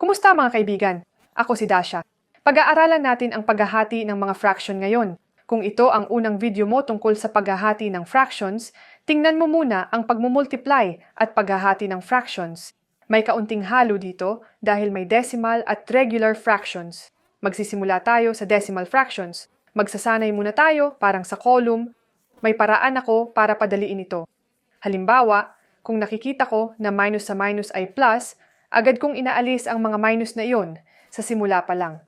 Kumusta mga kaibigan? Ako si Dasha. Pag-aaralan natin ang paghahati ng mga fraction ngayon. Kung ito ang unang video mo tungkol sa paghahati ng fractions, tingnan mo muna ang pagmumultiply at paghahati ng fractions. May kaunting halo dito dahil may decimal at regular fractions. Magsisimula tayo sa decimal fractions. Magsasanay muna tayo parang sa column. May paraan ako para padaliin ito. Halimbawa, kung nakikita ko na minus sa minus ay plus, agad kong inaalis ang mga minus na iyon sa simula pa lang.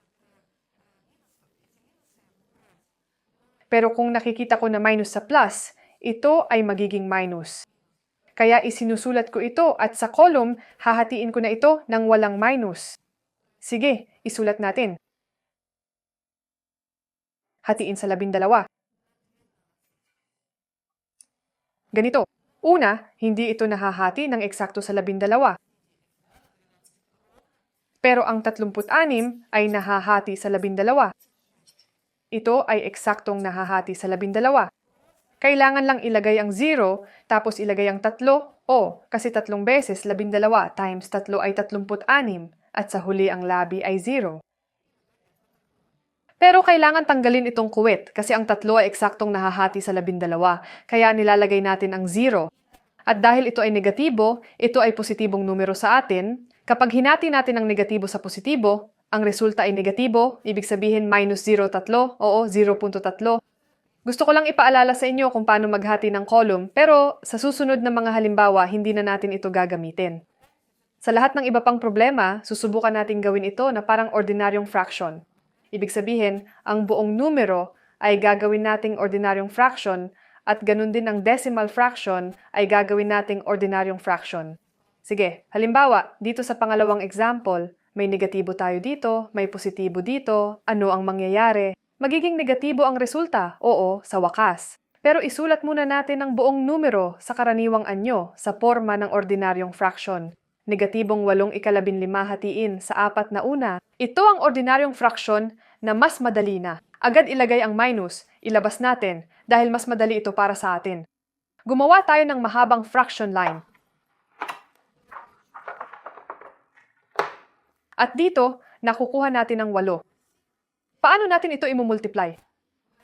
Pero kung nakikita ko na minus sa plus, ito ay magiging minus. Kaya isinusulat ko ito at sa column, hahatiin ko na ito ng walang minus. Sige, isulat natin. Hatiin sa labindalawa. Ganito. Una, hindi ito nahahati ng eksakto sa labindalawa. Pero ang 36 ay nahahati sa labindalawa. Ito ay eksaktong nahahati sa labindalawa. Kailangan lang ilagay ang 0, tapos ilagay ang tatlo, o kasi tatlong beses labindalawa times tatlo ay 36, at sa huli ang labi ay 0. Pero kailangan tanggalin itong kuwet kasi ang tatlo ay eksaktong nahahati sa labindalawa, kaya nilalagay natin ang 0. At dahil ito ay negatibo, ito ay positibong numero sa atin. Kapag hinati natin ang negatibo sa positibo, ang resulta ay negatibo, ibig sabihin minus 0.3, oo, 0.3. Gusto ko lang ipaalala sa inyo kung paano maghati ng column, pero sa susunod na mga halimbawa, hindi na natin ito gagamitin. Sa lahat ng iba pang problema, susubukan natin gawin ito na parang ordinaryong fraction. Ibig sabihin, ang buong numero ay gagawin nating ordinaryong fraction at ganun din ang decimal fraction ay gagawin nating ordinaryong fraction. Sige, halimbawa, dito sa pangalawang example, may negatibo tayo dito, may positibo dito, ano ang mangyayari? Magiging negatibo ang resulta, oo, sa wakas. Pero isulat muna natin ang buong numero sa karaniwang anyo sa forma ng ordinaryong fraction. Negatibong walong ikalabin lima hatiin sa apat na una. Ito ang ordinaryong fraction na mas madali na. Agad ilagay ang minus, ilabas natin dahil mas madali ito para sa atin. Gumawa tayo ng mahabang fraction line. At dito, nakukuha natin ang walo. Paano natin ito imumultiply?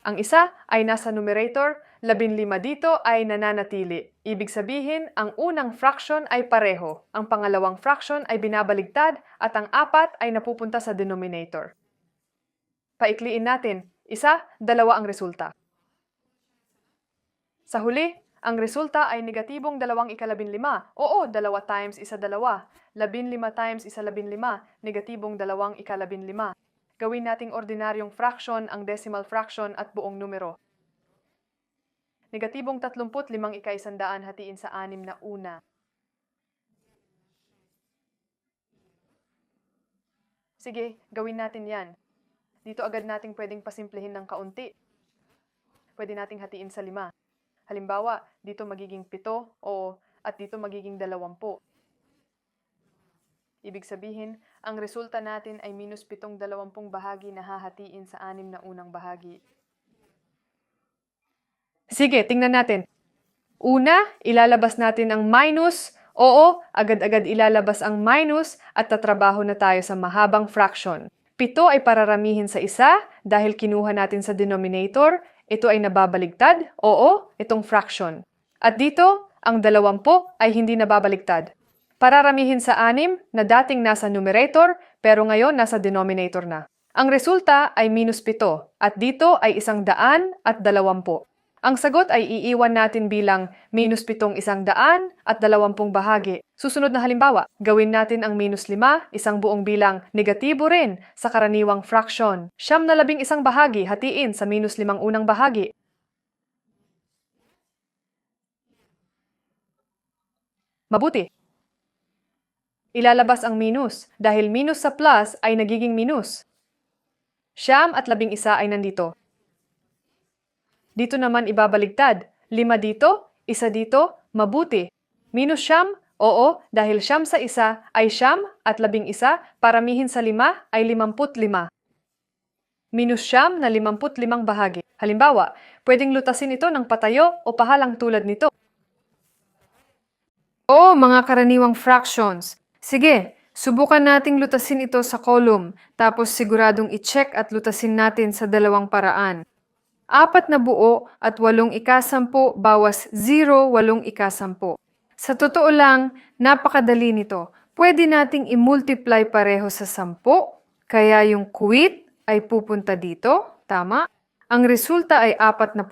Ang isa ay nasa numerator, 15 dito ay nananatili. Ibig sabihin, ang unang fraction ay pareho, ang pangalawang fraction ay binabaligtad, at ang apat ay napupunta sa denominator. Paikliin natin, isa, dalawa ang resulta. Sa huli, ang resulta ay negatibong dalawang ikalabin lima. Oo, dalawa times isa dalawa. Labin lima times isa labin lima, negatibong dalawang ikalabin lima. Gawin nating ordinaryong fraction ang decimal fraction at buong numero. Negatibong 35 ikaisandaan hatiin sa anim na una. Sige, gawin natin yan. Dito agad nating pwedeng pasimplihin ng kaunti. Pwede nating hatiin sa lima. Halimbawa, dito magiging pito o at dito magiging dalawampu. Ibig sabihin, ang resulta natin ay minus pitong dalawampung bahagi na hahatiin sa anim na unang bahagi. Sige, tingnan natin. Una, ilalabas natin ang minus. Oo, agad-agad ilalabas ang minus at tatrabaho na tayo sa mahabang fraction. Pito ay pararamihin sa isa dahil kinuha natin sa denominator. Ito ay nababaligtad. Oo, itong fraction. At dito, ang dalawampu ay hindi nababaligtad. Pararamihin sa anim na dating nasa numerator pero ngayon nasa denominator na. Ang resulta ay minus pito at dito ay isang daan at dalawampu. Ang sagot ay iiwan natin bilang minus pitong isang daan at dalawampung bahagi. Susunod na halimbawa, gawin natin ang minus lima, isang buong bilang negatibo rin sa karaniwang fraction. Siyam na labing isang bahagi hatiin sa minus limang unang bahagi. Mabuti. Ilalabas ang minus dahil minus sa plus ay nagiging minus. Siyam at labing isa ay nandito. Dito naman ibabaligtad. Lima dito, isa dito, mabuti. Minus siyam, oo, dahil siyam sa isa ay siyam at labing isa, paramihin sa lima ay limamput lima. Minus siyam na limamput limang bahagi. Halimbawa, pwedeng lutasin ito ng patayo o pahalang tulad nito. O mga karaniwang fractions. Sige, Subukan nating lutasin ito sa column, tapos siguradong i-check at lutasin natin sa dalawang paraan. Apat na buo at walong ikasampu bawas 0, walong ikasampu. Sa totoo lang, napakadali nito. Pwede nating i-multiply pareho sa 10, kaya yung quit ay pupunta dito, tama? Ang resulta ay 48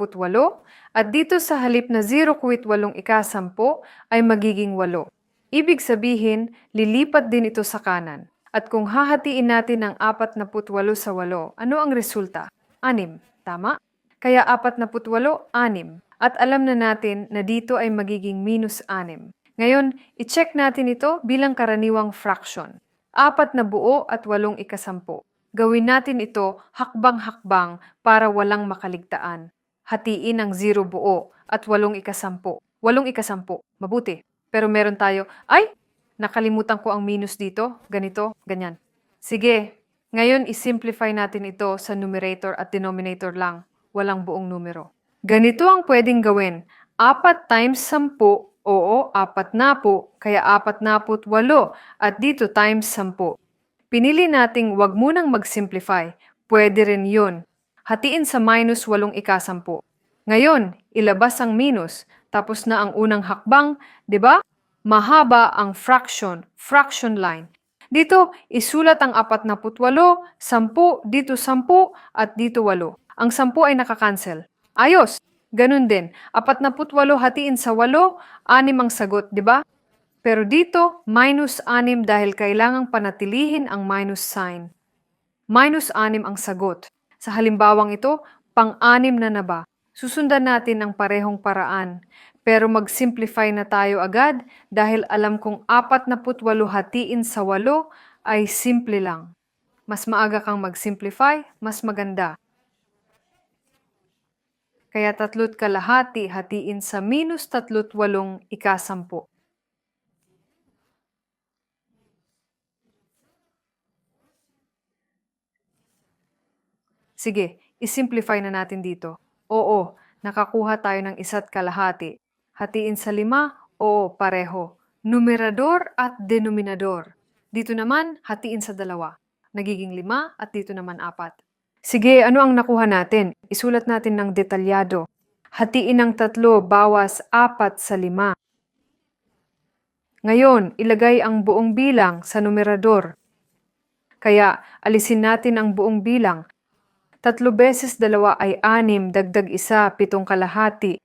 at dito sa halip na 0 quit walong ikasampu ay magiging 8. Ibig sabihin, lilipat din ito sa kanan. At kung hahatiin natin ang 48 sa 8, ano ang resulta? 6, tama? Kaya 48, 6. At alam na natin na dito ay magiging minus 6. Ngayon, i-check natin ito bilang karaniwang fraction. Apat na buo at walong ikasampu. Gawin natin ito hakbang-hakbang para walang makaligtaan. Hatiin ang zero buo at walong ikasampu. Walong ikasampu. Mabuti. Pero meron tayo, ay, nakalimutan ko ang minus dito. Ganito, ganyan. Sige, ngayon isimplify natin ito sa numerator at denominator lang. Walang buong numero. Ganito ang pwedeng gawin. Apat times sampu, oo, apat na po, kaya apat na po't walo, at dito times sampu. Pinili nating wag munang mag-simplify. Pwede rin yun. Hatiin sa minus walong ikasampu. Ngayon, ilabas ang minus, tapos na ang unang hakbang, di ba? Mahaba ang fraction, fraction line. Dito, isulat ang 48, 10, dito 10, at dito 8. Ang 10 ay nakakancel. Ayos! Ganun din, 48 hatiin sa 8, 6 ang sagot, di ba? Pero dito, minus 6 dahil kailangang panatilihin ang minus sign. Minus 6 ang sagot. Sa halimbawang ito, pang-anim na na ba? Susundan natin ang parehong paraan. Pero mag-simplify na tayo agad dahil alam kong 48 hatiin sa 8 ay simple lang. Mas maaga kang mag-simplify, mas maganda. Kaya tatlot kalahati hatiin sa minus tatlot walong ikasampu. Sige, isimplify na natin dito. Oo, nakakuha tayo ng isa't kalahati. Hatiin sa lima, oo, pareho. Numerador at denominador. Dito naman, hatiin sa dalawa. Nagiging lima at dito naman apat. Sige, ano ang nakuha natin? Isulat natin ng detalyado. Hatiin ng tatlo bawas apat sa lima. Ngayon, ilagay ang buong bilang sa numerador. Kaya, alisin natin ang buong bilang Tatlo beses dalawa ay anim, dagdag isa, pitong kalahati.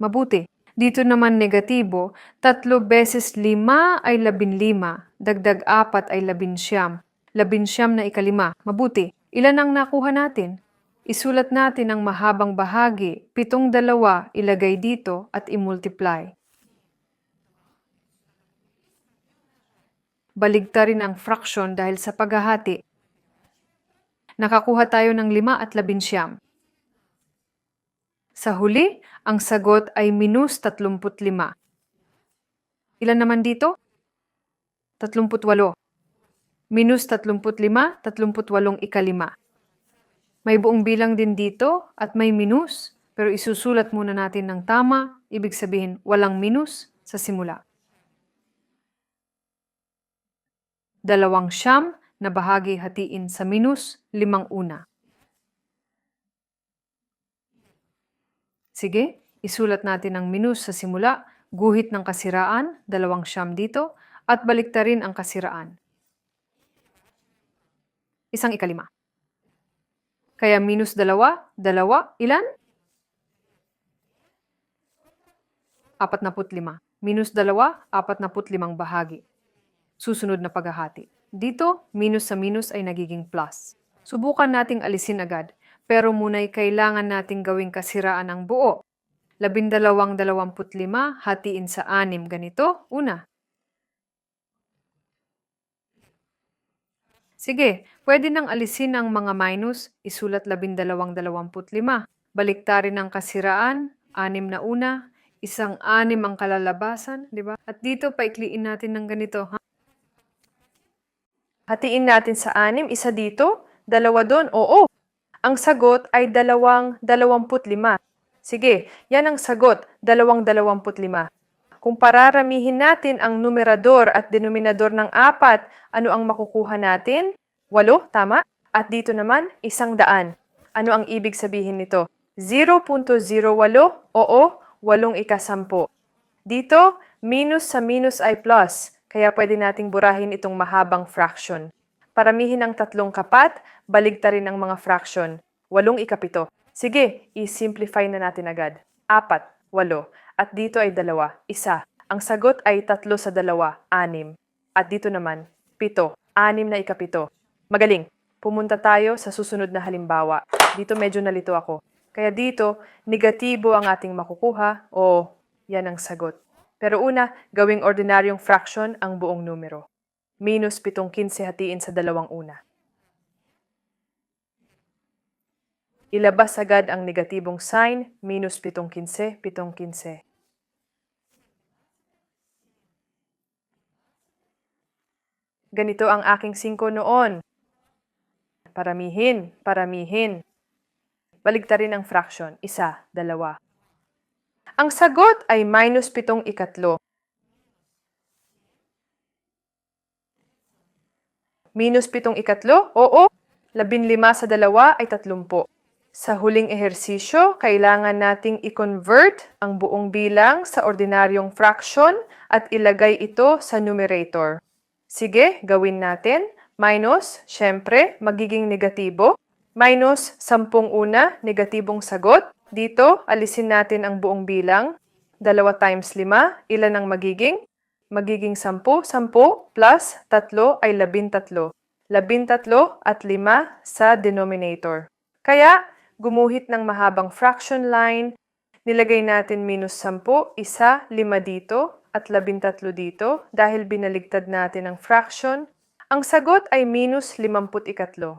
Mabuti. Dito naman negatibo, tatlo beses lima ay labinlima, dagdag apat ay labinsyam. Labinsyam na ikalima. Mabuti. Ilan ang nakuha natin? Isulat natin ang mahabang bahagi, pitong dalawa ilagay dito at imultiply. Baligtarin ang fraction dahil sa paghahati, nakakuha tayo ng lima at labinsyam. Sa huli, ang sagot ay minus 35. Ilan naman dito? 38. Minus 35, 38 ikalima. May buong bilang din dito at may minus, pero isusulat muna natin ng tama, ibig sabihin walang minus sa simula. Dalawang siyam na bahagi hatiin sa minus limang una. Sige, isulat natin ang minus sa simula, guhit ng kasiraan, dalawang siyam dito, at baliktarin ang kasiraan. Isang ikalima. Kaya minus dalawa, dalawa, ilan? Apat na lima. Minus dalawa, apat na limang bahagi. Susunod na paghahati. Dito, minus sa minus ay nagiging plus. Subukan nating alisin agad, pero muna'y kailangan nating gawing kasiraan ng buo. Labindalawang dalawamput lima, hatiin sa anim ganito, una. Sige, pwede nang alisin ang mga minus, isulat labindalawang dalawamput lima. Baliktarin ang kasiraan, anim na una, isang anim ang kalalabasan, di ba? At dito, paikliin natin ng ganito, ha? Hatiin natin sa anim, isa dito, dalawa doon, oo. Ang sagot ay dalawang dalawamput lima. Sige, yan ang sagot, dalawang dalawamput lima. Kung pararamihin natin ang numerador at denominador ng apat, ano ang makukuha natin? Walo, tama? At dito naman, isang daan. Ano ang ibig sabihin nito? 0.08, oo, walong ikasampu. Dito, minus sa minus ay plus, kaya pwede nating burahin itong mahabang fraction. Paramihin ang tatlong kapat, baligtarin ang mga fraction. Walong ikapito. Sige, i-simplify na natin agad. Apat, walo. At dito ay dalawa, isa. Ang sagot ay tatlo sa dalawa, anim. At dito naman, pito, anim na ikapito. Magaling. Pumunta tayo sa susunod na halimbawa. Dito medyo nalito ako. Kaya dito, negatibo ang ating makukuha o yan ang sagot. Pero una, gawing ordinaryong fraction ang buong numero. Minus pitong 15 hatiin sa dalawang una. Ilabas agad ang negatibong sign, minus pitong 15, pitong 15. Ganito ang aking 5 noon. Paramihin, paramihin. Baligtarin ang fraction. Isa, dalawa. Ang sagot ay minus pitong ikatlo. Minus pitong ikatlo? Oo. Labinlima sa dalawa ay tatlumpo. Sa huling ehersisyo, kailangan nating i-convert ang buong bilang sa ordinaryong fraction at ilagay ito sa numerator. Sige, gawin natin. Minus, syempre, magiging negatibo. Minus, sampung una, negatibong sagot. Dito, alisin natin ang buong bilang. Dalawa times lima, ilan ang magiging? Magiging sampu, sampu, plus tatlo ay labintatlo. Labintatlo at lima sa denominator. Kaya, gumuhit ng mahabang fraction line, nilagay natin minus sampu, isa, lima dito, at labintatlo dito dahil binaligtad natin ang fraction. Ang sagot ay minus limamput ikatlo.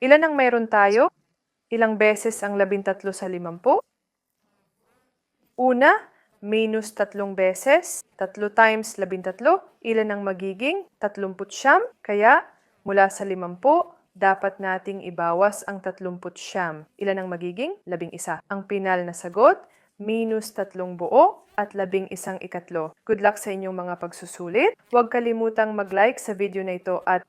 Ilan ang mayroon tayo? Ilang beses ang labintatlo sa limampu? Una, minus tatlong beses. Tatlo times labintatlo. Ilan ang magiging? Tatlumput siyam. Kaya, mula sa limampu, dapat nating ibawas ang tatlumput siyam. Ilan ang magiging? Labing isa. Ang pinal na sagot, minus tatlong buo at labing isang ikatlo. Good luck sa inyong mga pagsusulit. Huwag kalimutang mag-like sa video na ito at